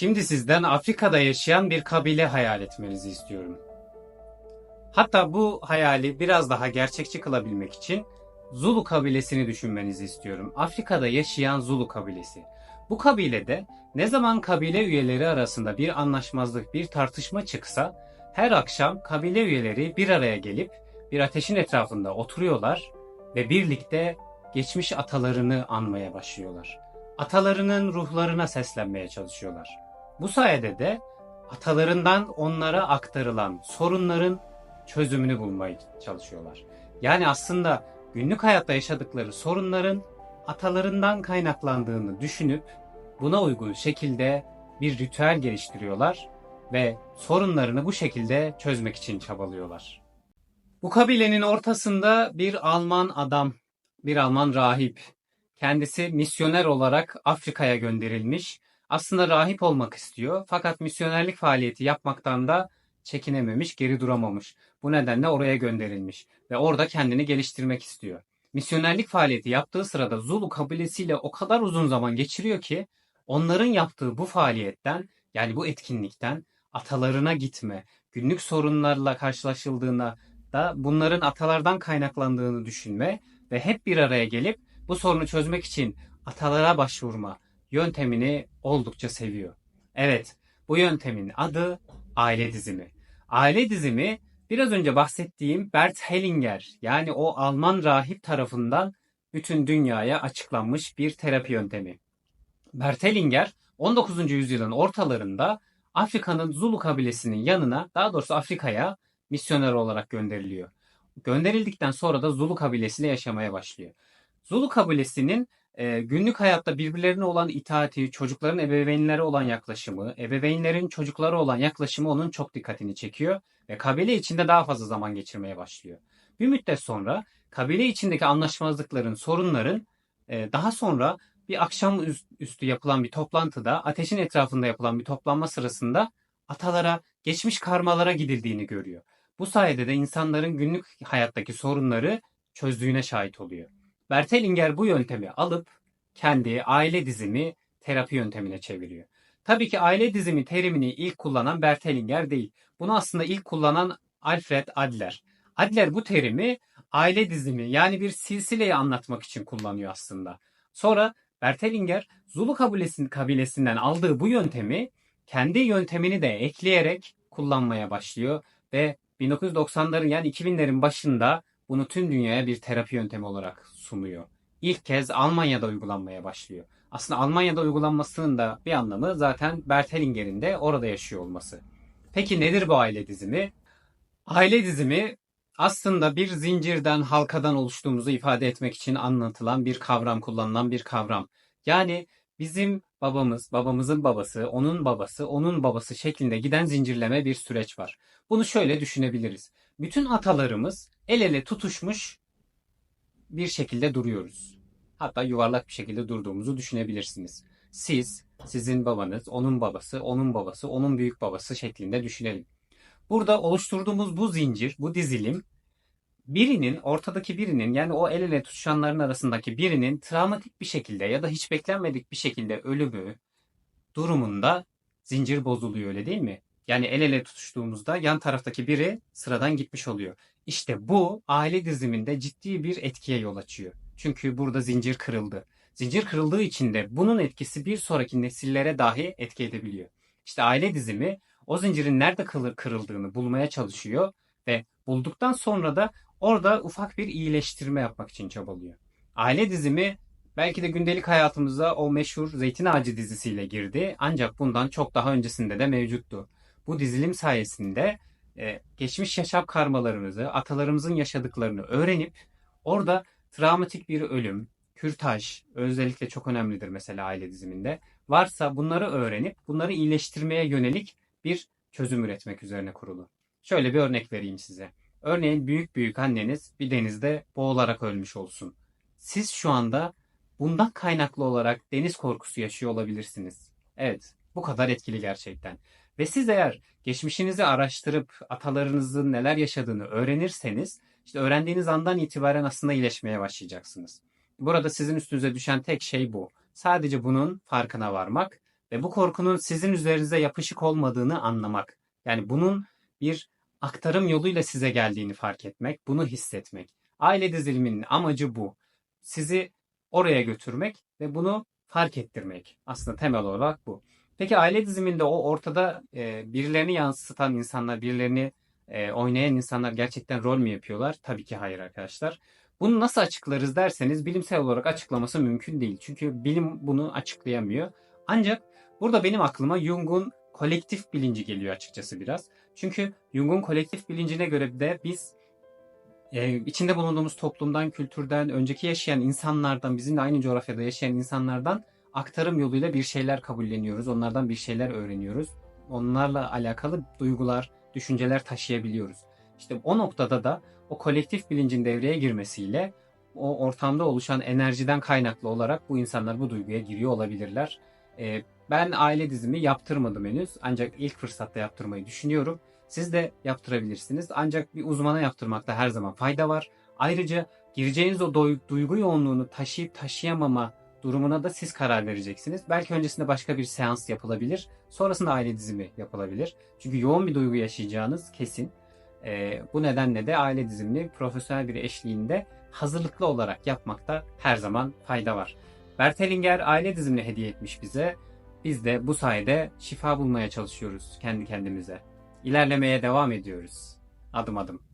Şimdi sizden Afrika'da yaşayan bir kabile hayal etmenizi istiyorum. Hatta bu hayali biraz daha gerçekçi kılabilmek için Zulu kabilesini düşünmenizi istiyorum. Afrika'da yaşayan Zulu kabilesi. Bu kabilede ne zaman kabile üyeleri arasında bir anlaşmazlık, bir tartışma çıksa her akşam kabile üyeleri bir araya gelip bir ateşin etrafında oturuyorlar ve birlikte geçmiş atalarını anmaya başlıyorlar. Atalarının ruhlarına seslenmeye çalışıyorlar. Bu sayede de atalarından onlara aktarılan sorunların çözümünü bulmaya çalışıyorlar. Yani aslında günlük hayatta yaşadıkları sorunların atalarından kaynaklandığını düşünüp buna uygun şekilde bir ritüel geliştiriyorlar ve sorunlarını bu şekilde çözmek için çabalıyorlar. Bu kabilenin ortasında bir Alman adam, bir Alman rahip. Kendisi misyoner olarak Afrika'ya gönderilmiş. Aslında rahip olmak istiyor fakat misyonerlik faaliyeti yapmaktan da çekinememiş, geri duramamış. Bu nedenle oraya gönderilmiş ve orada kendini geliştirmek istiyor. Misyonerlik faaliyeti yaptığı sırada Zulu kabilesiyle o kadar uzun zaman geçiriyor ki onların yaptığı bu faaliyetten yani bu etkinlikten atalarına gitme, günlük sorunlarla karşılaşıldığında da bunların atalardan kaynaklandığını düşünme ve hep bir araya gelip bu sorunu çözmek için atalara başvurma yöntemini oldukça seviyor. Evet, bu yöntemin adı aile dizimi. Aile dizimi biraz önce bahsettiğim Bert Hellinger yani o Alman rahip tarafından bütün dünyaya açıklanmış bir terapi yöntemi. Bert Hellinger 19. yüzyılın ortalarında Afrika'nın Zulu kabilesinin yanına daha doğrusu Afrika'ya misyoner olarak gönderiliyor. Gönderildikten sonra da Zulu kabilesiyle yaşamaya başlıyor. Zulu kabilesinin e, günlük hayatta birbirlerine olan itaati, çocukların ebeveynlere olan yaklaşımı, ebeveynlerin çocuklara olan yaklaşımı onun çok dikkatini çekiyor ve kabile içinde daha fazla zaman geçirmeye başlıyor. Bir müddet sonra kabile içindeki anlaşmazlıkların, sorunların e, daha sonra bir akşam üstü yapılan bir toplantıda, ateşin etrafında yapılan bir toplanma sırasında atalara, geçmiş karmalara gidildiğini görüyor. Bu sayede de insanların günlük hayattaki sorunları çözdüğüne şahit oluyor. Bertelinger bu yöntemi alıp kendi aile dizimi terapi yöntemine çeviriyor. Tabii ki aile dizimi terimini ilk kullanan Bertelinger değil. Bunu aslında ilk kullanan Alfred Adler. Adler bu terimi aile dizimi yani bir silsileyi anlatmak için kullanıyor aslında. Sonra Bertelinger Zulu kabilesinden aldığı bu yöntemi kendi yöntemini de ekleyerek kullanmaya başlıyor ve 1990'ların yani 2000'lerin başında bunu tüm dünyaya bir terapi yöntemi olarak sunuyor. İlk kez Almanya'da uygulanmaya başlıyor. Aslında Almanya'da uygulanmasının da bir anlamı zaten Bert Hellinger'in de orada yaşıyor olması. Peki nedir bu aile dizimi? Aile dizimi aslında bir zincirden, halkadan oluştuğumuzu ifade etmek için anlatılan bir kavram, kullanılan bir kavram. Yani bizim babamız, babamızın babası, onun babası, onun babası şeklinde giden zincirleme bir süreç var. Bunu şöyle düşünebiliriz. Bütün atalarımız el ele tutuşmuş bir şekilde duruyoruz. Hatta yuvarlak bir şekilde durduğumuzu düşünebilirsiniz. Siz, sizin babanız, onun babası, onun babası, onun büyük babası şeklinde düşünelim. Burada oluşturduğumuz bu zincir, bu dizilim birinin, ortadaki birinin yani o el ele tutuşanların arasındaki birinin travmatik bir şekilde ya da hiç beklenmedik bir şekilde ölümü durumunda zincir bozuluyor öyle değil mi? Yani el ele tutuştuğumuzda yan taraftaki biri sıradan gitmiş oluyor. İşte bu aile diziminde ciddi bir etkiye yol açıyor. Çünkü burada zincir kırıldı. Zincir kırıldığı için de bunun etkisi bir sonraki nesillere dahi etki edebiliyor. İşte aile dizimi o zincirin nerede kırıldığını bulmaya çalışıyor ve bulduktan sonra da orada ufak bir iyileştirme yapmak için çabalıyor. Aile dizimi belki de gündelik hayatımıza o meşhur Zeytin Ağacı dizisiyle girdi ancak bundan çok daha öncesinde de mevcuttu. Bu dizilim sayesinde e, geçmiş yaşam karmalarımızı, atalarımızın yaşadıklarını öğrenip orada travmatik bir ölüm, kürtaj özellikle çok önemlidir mesela aile diziminde. Varsa bunları öğrenip bunları iyileştirmeye yönelik bir çözüm üretmek üzerine kurulu. Şöyle bir örnek vereyim size. Örneğin büyük büyük anneniz bir denizde boğularak ölmüş olsun. Siz şu anda bundan kaynaklı olarak deniz korkusu yaşıyor olabilirsiniz. Evet, bu kadar etkili gerçekten. Ve siz eğer geçmişinizi araştırıp atalarınızın neler yaşadığını öğrenirseniz, işte öğrendiğiniz andan itibaren aslında iyileşmeye başlayacaksınız. Burada sizin üstünüze düşen tek şey bu. Sadece bunun farkına varmak ve bu korkunun sizin üzerinize yapışık olmadığını anlamak. Yani bunun bir aktarım yoluyla size geldiğini fark etmek, bunu hissetmek. Aile diziliminin amacı bu. Sizi oraya götürmek ve bunu fark ettirmek. Aslında temel olarak bu. Peki aile diziminde o ortada e, birilerini yansıtan insanlar, birilerini e, oynayan insanlar gerçekten rol mü yapıyorlar? Tabii ki hayır arkadaşlar. Bunu nasıl açıklarız derseniz bilimsel olarak açıklaması mümkün değil. Çünkü bilim bunu açıklayamıyor. Ancak burada benim aklıma Jung'un kolektif bilinci geliyor açıkçası biraz. Çünkü Jung'un kolektif bilincine göre de biz e, içinde bulunduğumuz toplumdan, kültürden, önceki yaşayan insanlardan, bizimle aynı coğrafyada yaşayan insanlardan aktarım yoluyla bir şeyler kabulleniyoruz. Onlardan bir şeyler öğreniyoruz. Onlarla alakalı duygular, düşünceler taşıyabiliyoruz. İşte o noktada da o kolektif bilincin devreye girmesiyle o ortamda oluşan enerjiden kaynaklı olarak bu insanlar bu duyguya giriyor olabilirler. Ee, ben aile dizimi yaptırmadım henüz ancak ilk fırsatta yaptırmayı düşünüyorum. Siz de yaptırabilirsiniz ancak bir uzmana yaptırmakta her zaman fayda var. Ayrıca gireceğiniz o duygu yoğunluğunu taşıyıp taşıyamama durumuna da siz karar vereceksiniz. Belki öncesinde başka bir seans yapılabilir. Sonrasında aile dizimi yapılabilir. Çünkü yoğun bir duygu yaşayacağınız kesin. Ee, bu nedenle de aile dizimini profesyonel bir eşliğinde hazırlıklı olarak yapmakta her zaman fayda var. Bertelinger aile dizimini hediye etmiş bize. Biz de bu sayede şifa bulmaya çalışıyoruz kendi kendimize. İlerlemeye devam ediyoruz. Adım adım.